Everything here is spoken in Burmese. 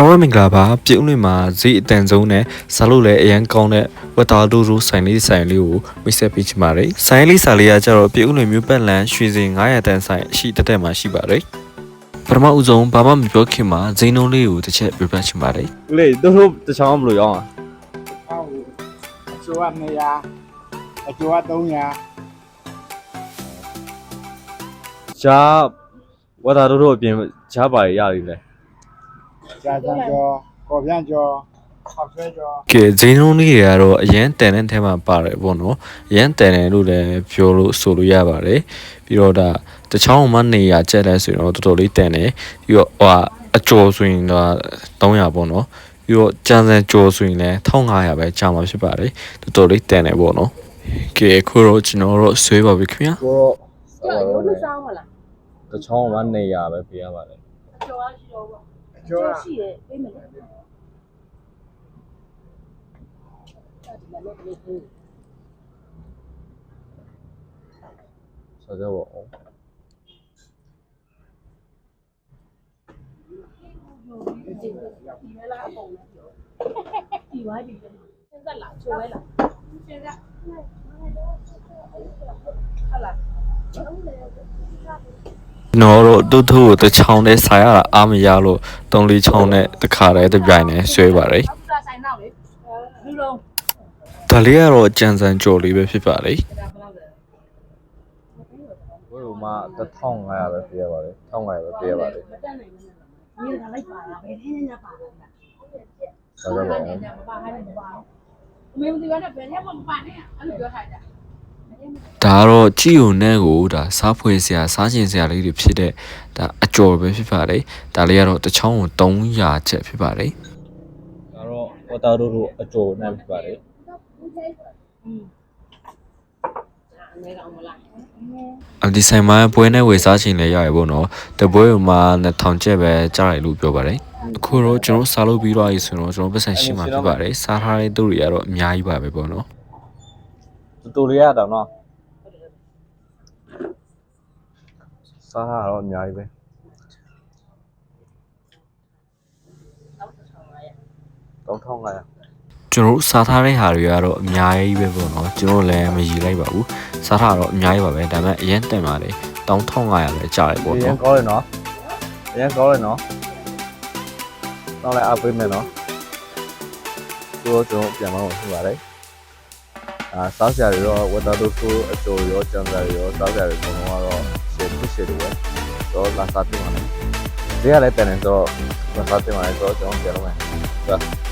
အားလုံးမင်္ဂလာပါပြုံးလွင်မှာဈေးအတန်ဆုံးနဲ့စားလို့လည်းအရန်ကောင်းတဲ့ဝက်တာဒူဒူဆိုင်လေးဆိုင်လေးကိုမိတ်ဆက်ပေးချင်ပါတယ်ဆိုင်လေးဆိုင်လေးကကျတော့ပြုံးလွင်မြို့ပတ်လန်ရွှေစင်900တန်ဆိုင်အရှိတက်တက်မှာရှိပါတယ်ပထမဦးဆုံးဘာမှမပြောခင်မှာဈေးနှုန်းလေးကိုတစ်ချက်ပြပြချင်ပါတယ်။လေတို့တို့တချောင်းဘယ်လိုရောင်းอ่ะဟောအကျိုးက200အကျိုးက300။ဂျာဝါတာတို့တို့အပြင်ဂျာပါရရပြီလေ ကြာစံကျော်ကော်ပြန်ကျော်ဆောက်ဆွဲကျော်ကဲဈေးနှုန်းလေးတွေကတော့အရန်တန်တဲ့ထဲမှာပါတယ်ပေါ့နော်အရန်တန်တယ်လို့လည်းပြောလို့ဆိုလို့ရပါတယ်ပြီးတော့ဒါတချောင်းမှနေရကျက်လဲဆိုရင်တော့တော်တော်လေးတန်တယ်ပြီးတော့ဟိုဟာအကျော်ဆိုရင်တော့300ပေါ့နော်ပြီးတော့ကြံစံကျော်ဆိုရင်လည်း1500ပဲကြာမှာဖြစ်ပါတယ်တော်တော်လေးတန်တယ်ပေါ့နော်ကဲခုတော့ကျွန်တော်တို့ဆွေးပါပြီခင်ဗျာ။ကိုတော့ကျော်ရိုးလို့စောင်းမလားတချောင်းမှနေရပဲပေးရပါတယ်ကျော်ရရှိတော့ပေါ့ အကျိုးကရှိတယ်ပြေးမယ်လေဒီမှာလည်းပြေးပြေး။ဆိုတော့ပေါ့ဒီမဲ ကျွန်တော်တို့တူတူကိုတစ်ချောင်းနဲ့ဆိုင်ရတာအားမရလို့3လေးချောင်းနဲ့တစ်ခါတည်းတစ်ပြိုင်နဲ့ဆွဲပါတယ်အောက်ကဆိုင်နောက်လေလူလုံးဒါလေးကတော့ကြံစံကြော်လေးပဲဖြစ်ပါတယ်ဒါဘယ်လောက်လဲ။ဘယ်လိုမှ1500ပဲပေးရပါတယ်။1500ပဲပေးရပါတယ်မတက်နိုင်ဘူးမြေကလိုက်ပါလားဘယ်ထင်းနေပါလား။ဆိုတော့ဘာပေါ့နဲ့မပါဟဲ့မပါဘူးမင်းတို့ကလည်းဘယ်ထဲမှမပါနဲ့အဲ့လိုပြောထားကြ ဒါကတော့ကြည်ုံနဲ့ကိုဒါစားဖွေစရာစားကျင်စရာလေးတွေဖြစ်တဲ့ဒါအကျော်ပဲဖြစ်ပါတယ်ဒါလေးကတော့တစ်ချောင်းကို300ချက်ဖြစ်ပါတယ်။ဒါတော့ဝါတာတို့တို့အကျိုးနဲ့ဖြစ်ပါတယ်อืมအနေကောင်မလားအဒီဆိုင်မှာပွဲနဲ့ဝယ်စားချင်လည်းရရပေါ့နော်တပွဲကမှ2000ချက်ပဲကြားရလို့ပြောပါတယ်အခုတော့ကျွန်တော်စားလို့ပြီးတော့ပြီဆိုတော့ကျွန်တော်ပတ်စံရှိမှဖြစ်ပါတယ်စားထားတဲ့သူတွေကတော့အများကြီးပါပဲပေါ့နော်။ တူတူလေးရတော့နော်။စားတာတော့အများကြီးပဲနောက်တစ်ဆောင်ရရ3500ကျွန်တော်တို့စားထားတဲ့ဟာတွေကတော့အများကြီးပဲပေါ့နော်ကျွန်တော်လည်းမရည်လိုက်ပါဘူးစားထားတော့အများကြီးပါပဲဒါပေမဲ့အရင်တင်ပါလေ1500ပဲကြားရပေါ့။ရန်နော်ကောင်းတယ်နော်။ရန်ကောင်းတယ်နော်။တော့လည်းအပေးမယ်နော်။ကိုတော့ကျွန်တော်ပြန်မလို့ရှိပါတယ်။ အာစားစရာတွေတော့ဝတ်သားတို့ဆိုအကျိုးရောကျန်စာတွေရောစားစရာတွေအကုန်လုံးကတော့ရှယ်ဖြစ်ရှယ်တွေပဲ။တော့လာစားတင်ပါမယ်။ဒီကလည်းတန်နေတော့လာစားတင်ပါလေဆိုတော့ကျွန်တော်ပြန်လို့မယ်။